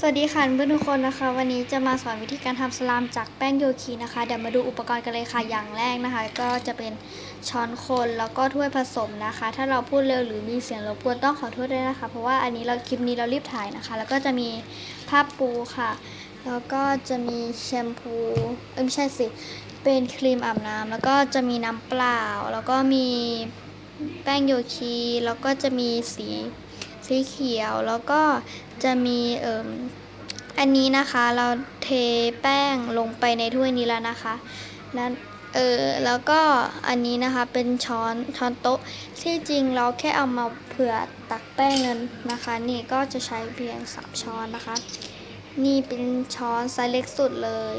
สวัสดีค่ะเพื่อนทุกคนนะคะ วันนี้จะมาสอนวิธีการทำสลามจากแป้งโยคีนะคะเดี๋ยวมาดูอุปกรณ์กันเลยค่ะอย่างแรกนะคะ ก็จะเป็นช้อนคนแล้วก็ถ้วยผสมนะคะ ถ้าเราพูดเร็วหรือมีเสียงรบกวนต้องขอโทษด้วยนะคะ เพราะว่าอันนี้เราคลิปนี้เรารีบถ่ายนะคะ แล้วก็จะมีผ้าปูค่ะ แล้วก็จะมีแชมพูเอ้ยไม่ใช่สิเป็นครีมอาบน้ำแล้วก็จะมีน้ำเปล่า แล้วก็มีแป้งโยคีแล้วก็จะมีสี สีเขียวแล้วก็จะมีเอ่มอันนี้นะคะเราเทแป้งลงไปในถ้วยนี้แล้วนะคะนั้นเออแล้วก็อันนี้นะคะเป็นช้อนช้อนโต๊ะที่จริงเราแค่เอามาเผื่อตักแป้งนั้นนะคะ นี่ก็จะใช้เพียงสามช้อนนะคะ นี่เป็นช้อนไซส์เล็กสุดเลย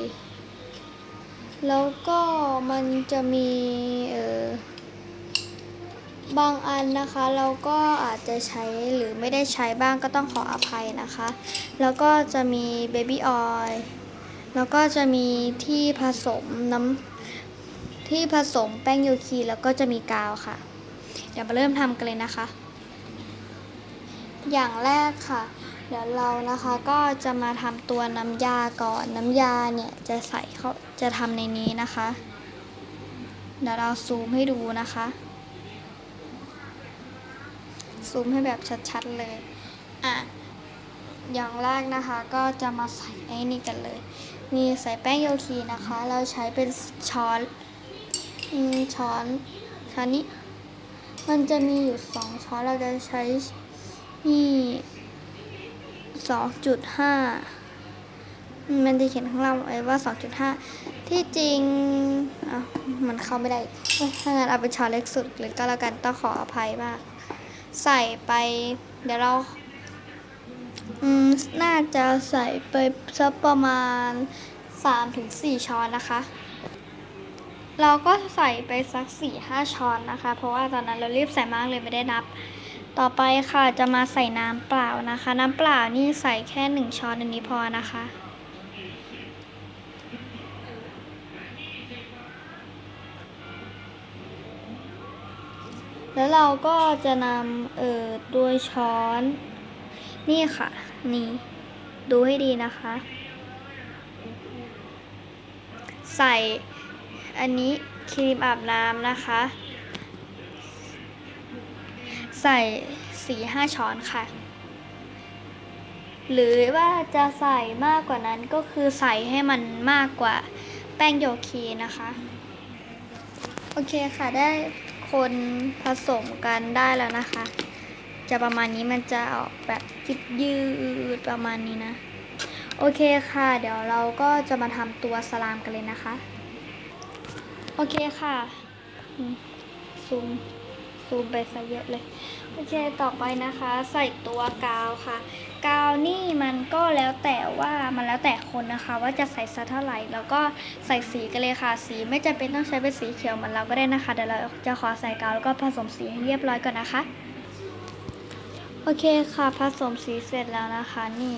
แล้วก็มันจะมีเออ บางอันนะคะเราก็อาจจะใช้หรือไม่ได้ใช้บ้างก็ต้องขออภัยนะคะ แล้วก็จะมีเบบี้ออยล์แล้วก็จะมีที่ผสมน้ำที่ผสมแป้งโยคีแล้วก็จะมีกาวค่ะ เดี๋ยวมาเริ่มทำกันเลยนะคะ อย่างแรกค่ะ เดี๋ยวเรานะคะก็จะมาทำตัวน้ำยาก่อนน้ำยาเนี่ยจะใส่เขาจะทำในนี้นะคะ เดี๋ยวเราซูมให้ดูนะคะ ซูมให้แบบชัดๆเลย อะ อย่างแรกนะคะก็จะมาใส่ไอ้นี่กันเลย มีใส่แป้งโยคีนะคะ เราใช้เป็นช้อนอืมช้อนช้อนนี้ มันจะมีอยู่สองช้อนเราจะใช้นี่สองจุดห้ามันจะเขียนข้างล่างไว้ว่า 2.5 ที่จริงอะมันเข้าไม่ได้ถ้างั้นเอาเป็นช้อนเล็กสุดเลยก็แล้วกันต้องขออภัยมาก ใส่ไป เดี๋ยวเรา อืม น่าจะใส่ไปสักประมาณ 3-4 ช้อนนะคะ เราก็ใส่ไปสัก 4-5 ช้อนนะคะ เพราะว่าตอนนั้นเรารีบใส่มากเลยไม่ได้นับ ต่อไปค่ะจะมาใส่น้ำเปล่านะคะ น้ำเปล่านี่ใส่แค่ 1 ช้อนอันนี้พอนะคะ แล้วเราก็จะนำเอ่อด้วยช้อน นี่ค่ะ นี่ ดูให้ดีนะคะ ใส่อันนี้ครีมอาบน้ำนะคะ ใส่สี่ห้าช้อนค่ะ หรือว่าจะใส่มากกว่านั้นก็คือใส่ให้มันมากกว่าแป้งโยคีนะคะ โอเคค่ะได้ คนผสมกันได้แล้วนะคะ จะประมาณนี้มันจะออกแบบยืดยืดประมาณนี้นะ โอเคค่ะ เดี๋ยวเราก็จะมาทำตัวสลามกันเลยนะคะ โอเคค่ะซูมซูมไปซะเยอะเลย โอเค ต่อไปนะคะ ใส่ตัวกาวค่ะ กาวนี่มันก็แล้วแต่ว่ามันแล้วแต่คนนะคะ ว่าจะใส่สักเท่าไหร่ แล้วก็ใส่สีกันเลยค่ะ สีไม่จำเป็นต้องใช้เป็นสีเขียวเหมือนเราก็ได้นะคะเดี๋ยวเราจะขอใส่กาวแล้วก็ผสมสีให้เรียบร้อยก่อนนะคะ โอเคค่ะผสมสีเสร็จแล้วนะคะนี่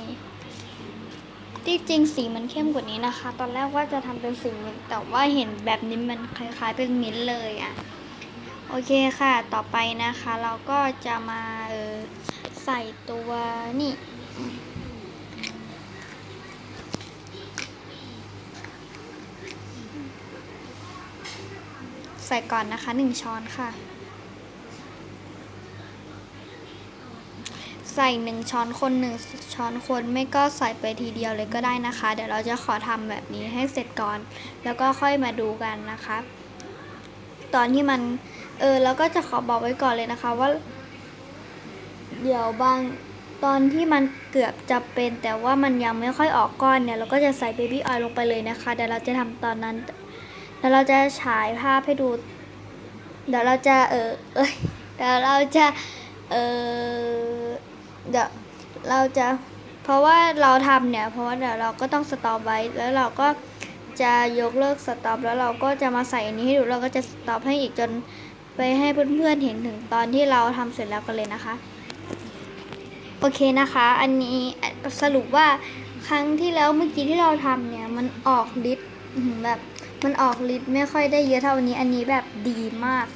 ที่จริงสีมันเข้มกว่านี้นะคะ ตอนแรกว่าจะทำเป็นสีมิ้นท์แต่ว่าเห็นแบบนี้มันคล้ายๆเป็นมิ้นท์เลยอะ่ะ โอเคค่ะ ต่อไปนะคะ เราก็จะมาเออใส่ตัวนี่ ใส่ก่อนนะคะหนึ่งช้อนค่ะ ใส่หนึ่งช้อนคนหนึ่งช้อนคนไม่ก็ใส่ไปทีเดียวเลยก็ได้นะคะ เดี๋ยวเราจะขอทำแบบนี้ให้เสร็จก่อน แล้วก็ค่อยมาดูกันนะคะ ตอนที่มันเออแล้วก็จะขอบอกไว้ก่อนเลยนะคะว่า เดี๋ยวบาง ตอนที่มันเกือบจะเป็นแต่ว่ามันยังไม่ค่อยออกก้อนเนี่ย เราก็จะใส่เบบี้ออยล์ลงไปเลยนะคะ เดี๋ยวเราจะทำตอนนั้น เดี๋ยวเราจะฉายภาพให้ดู เดี๋ยวเราจะเออเอ้ยเดี๋ยวเราจะเออเดี๋ยวเราจะเพราะว่าเราทำเนี่ย เพราะว่าเดี๋ยวเราก็ต้องสต็อปไว้แล้วเราก็จะยกเลิกสต็อปแล้วเราก็จะมาใส่อันนี้ให้ดูเราก็จะสต็อปให้อีกจนไปให้เพื่อนๆเห็นถึงตอนที่เราทำเสร็จแล้วกันเลยนะคะ โอเคนะคะ อันนี้สรุปว่าครั้งที่แล้วเมื่อกี้ที่เราทำเนี่ย มันออกฤทธิ์แบบมันออกฤทธิ์ไม่ค่อยได้เยอะเท่านี้ อันนี้แบบดีมาก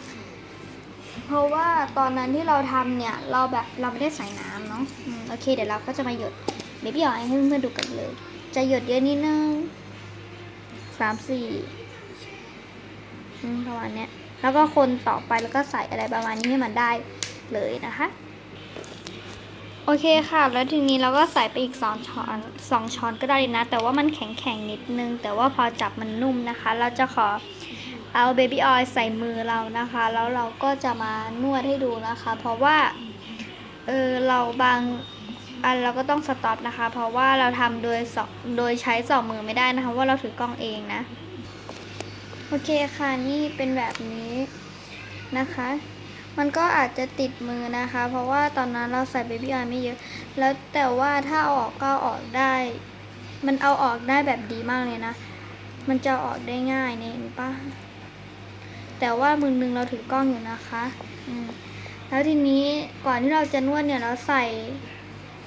เพราะว่าตอนนั้นที่เราทำเนี่ย เราแบบเราไม่ได้ใส่น้ำเนาะโอเค เดี๋ยวเราก็จะมาหยดเบบี้ออยให้เพื่อนๆดูกันเลย จะหยดเยอะนิดนึงสามสี่ประมาณเนี้ยแล้วก็คนต่อไปแล้วก็ใส่อะไรประมาณนี้ให้มันได้เลยนะคะ โอเคค่ะ แล้วทีนี้เราก็ใส่ไปอีกสองช้อนสองช้อนก็ได้นะ แต่ว่ามันแข็งแข็งๆนิดนึง แต่ว่าพอจับมันนุ่มนะคะ เราจะขอเอาเบบี้ออยล์ใส่มือเรานะคะ แล้วเราก็จะมานวดให้ดูนะคะ เพราะว่าเออเราบางอันเราก็ต้องสต็อปนะคะ เพราะว่าเราทำโดยสองโดยใช้สองมือไม่ได้นะคะ ว่าเราถือกล้องเองนะ โอเคค่ะ นี่เป็นแบบนี้นะคะ มันก็อาจจะติดมือนะคะ เพราะว่าตอนนั้นเราใส่เบบี้ออยไม่เยอะ แล้วแต่ว่าถ้าออกก็ออกได้ มันเอาออกได้แบบดีมากเลยนะ มันจะออกได้ง่ายเนี่ยเห็นปะแต่ว่ามือนึงเราถือกล้องอยู่นะคะอืมแล้วทีนี้ก่อนที่เราจะนวดเนี่ยเราใส่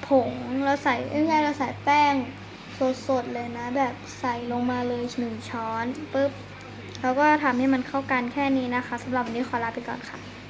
ผงเราใส่เอ้ยไม่ใช่เราใส่แป้งสดๆเลยนะ แบบใส่ลงมาเลยหนึ่งช้อนปุ๊บแล้วก็ทำให้มันเข้ากันแค่นี้นะคะสำหรับวันนี้ขอลาไปก่อนค่ะ